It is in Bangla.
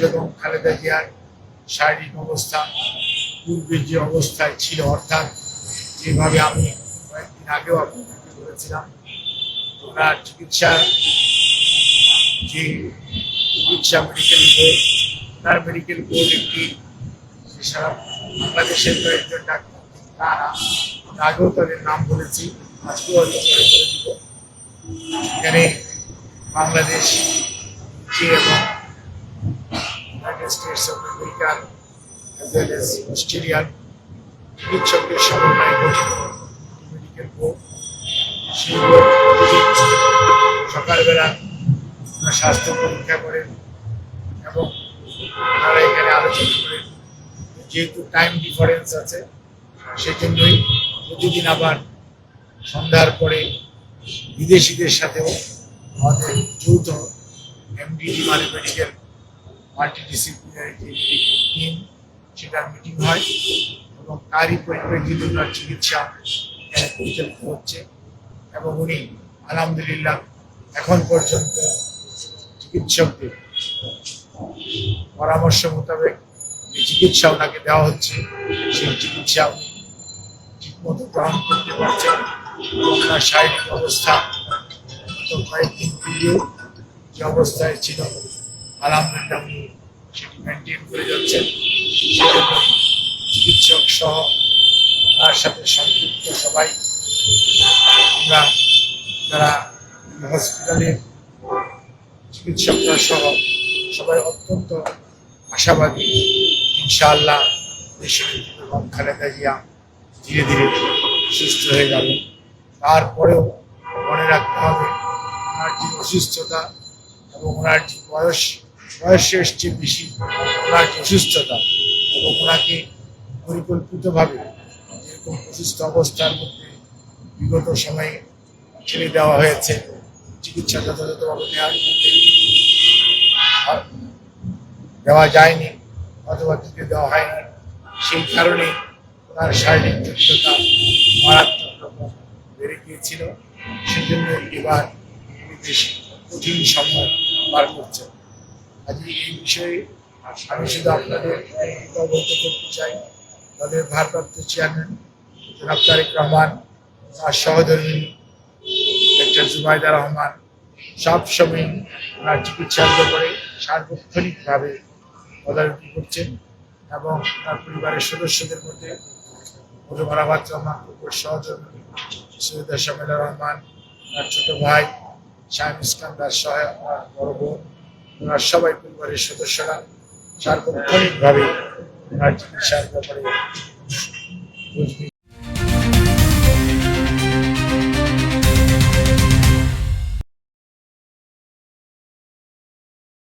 বেগম খালেদা জিয়ার শারীরিক অবস্থা পূর্বে যে অবস্থায় ছিল, অর্থাৎ যেভাবে আমি কয়েকদিন আগেও আপনাদেরকে ওনার চিকিৎসার যে চিকিৎসা মেডিকেল বোর্ড ওনার মেডিকেল বোর্ড একটি সারা বাংলাদেশের কয়েকজন ডাক্তার, তারা আগেও তাদের নাম বলেছি, আজকেও হয়তো করে দিব। এখানে বাংলাদেশ এবং United States of America as well as অস্ট্রেলিয়ার চিকিৎসকদের সমন্বয়ে গঠিত মেডিকেল বোর্ড বোর্ড সকালবেলা স্বাস্থ্য পরীক্ষা করেন এবং তারা এখানে আলোচনা করেন। যেহেতু টাইম ডিফারেন্স আছে, সেজন্যই প্রতিদিন আবার সন্ধ্যার পরে বিদেশিদের সাথেও আমাদের যৌথ এমডিডি মানে মেডিকেল মাল্টিডিসিপ্লিনারি টিম সেটার মিটিং হয় এবং তারই পরিপ্রেক্ষিতে ওনার চিকিৎসা পরিচালিত হচ্ছে এবং উনি আলহামদুলিল্লাহ এখন পর্যন্ত চিকিৎসকদের পরামর্শ মোতাবেক যে চিকিৎসা ওনাকে দেওয়া হচ্ছে, সেই চিকিৎসা উনি ঠিকমতো গ্রহণ করতে পারছেন ওনার শারীরিক অবস্থা গত কয়েকদিন পূর্বে যে অবস্থায় ছিল, আলহামদুলিল্লাহ উনি সেটি মেনটেন করে যাচ্ছেন। চিকিৎসক সহ তার সাথে সম্পৃক্ত সবাই, আমরা যারা হসপিটালের চিকিৎসকরা সহ সবাই অত্যন্ত আশাবাদী। ইনশাআল্লাহ দেশের এবং খালেদা জিয়া ধীরে ধীরে সুস্থ হয়ে যাবে। তারপরেও অসুস্থতা এবং ওনার যে বয়স, বয়সের চেয়ে বেশি ওনার যে অসুস্থতা এবং ওনাকে পরিকল্পিতভাবে যেরকম অসুস্থ অবস্থার মধ্যে বিগত সময়ে ছেড়ে দেওয়া হয়েছে। চিকিৎসা যথাযথভাবে নেওয়ার মধ্যে দেওয়া যায়নি অথবা দিতে দেওয়া হয়নি। সেই কারণে ওনার শারীরিক জটিলতা মারাত্মক রকম বেড়ে গিয়েছিল। সেজন্য এবার বেশ কঠিন সময় পার করছেন আজ এই বিষয়ে আমি শুধু আপনাদের অবগত করতে চাই। দলের ভারপ্রাপ্ত চেয়ারম্যান, জনাব তারেক রহমান, তার সহধর্মী, ডক্টর জুবাইদা রহমান সবসময় ওনার চিকিৎসার ব্যাপারে সার্বক্ষণিকভাবে তদারকি করছেন এবং তার পরিবারের সদস্যদের মধ্যে মধুমারাবাদ রহমান সহধর্মী সৈয়দা শামিলা রহমান, তার ছোট ভাই শাহিম ইস্কান্দার সহায় আমার বড় ওনার সবাই পরিবারের সদস্যরা। সার্বক্ষণিকভাবে ওনার চিকিৎসার ব্যাপারে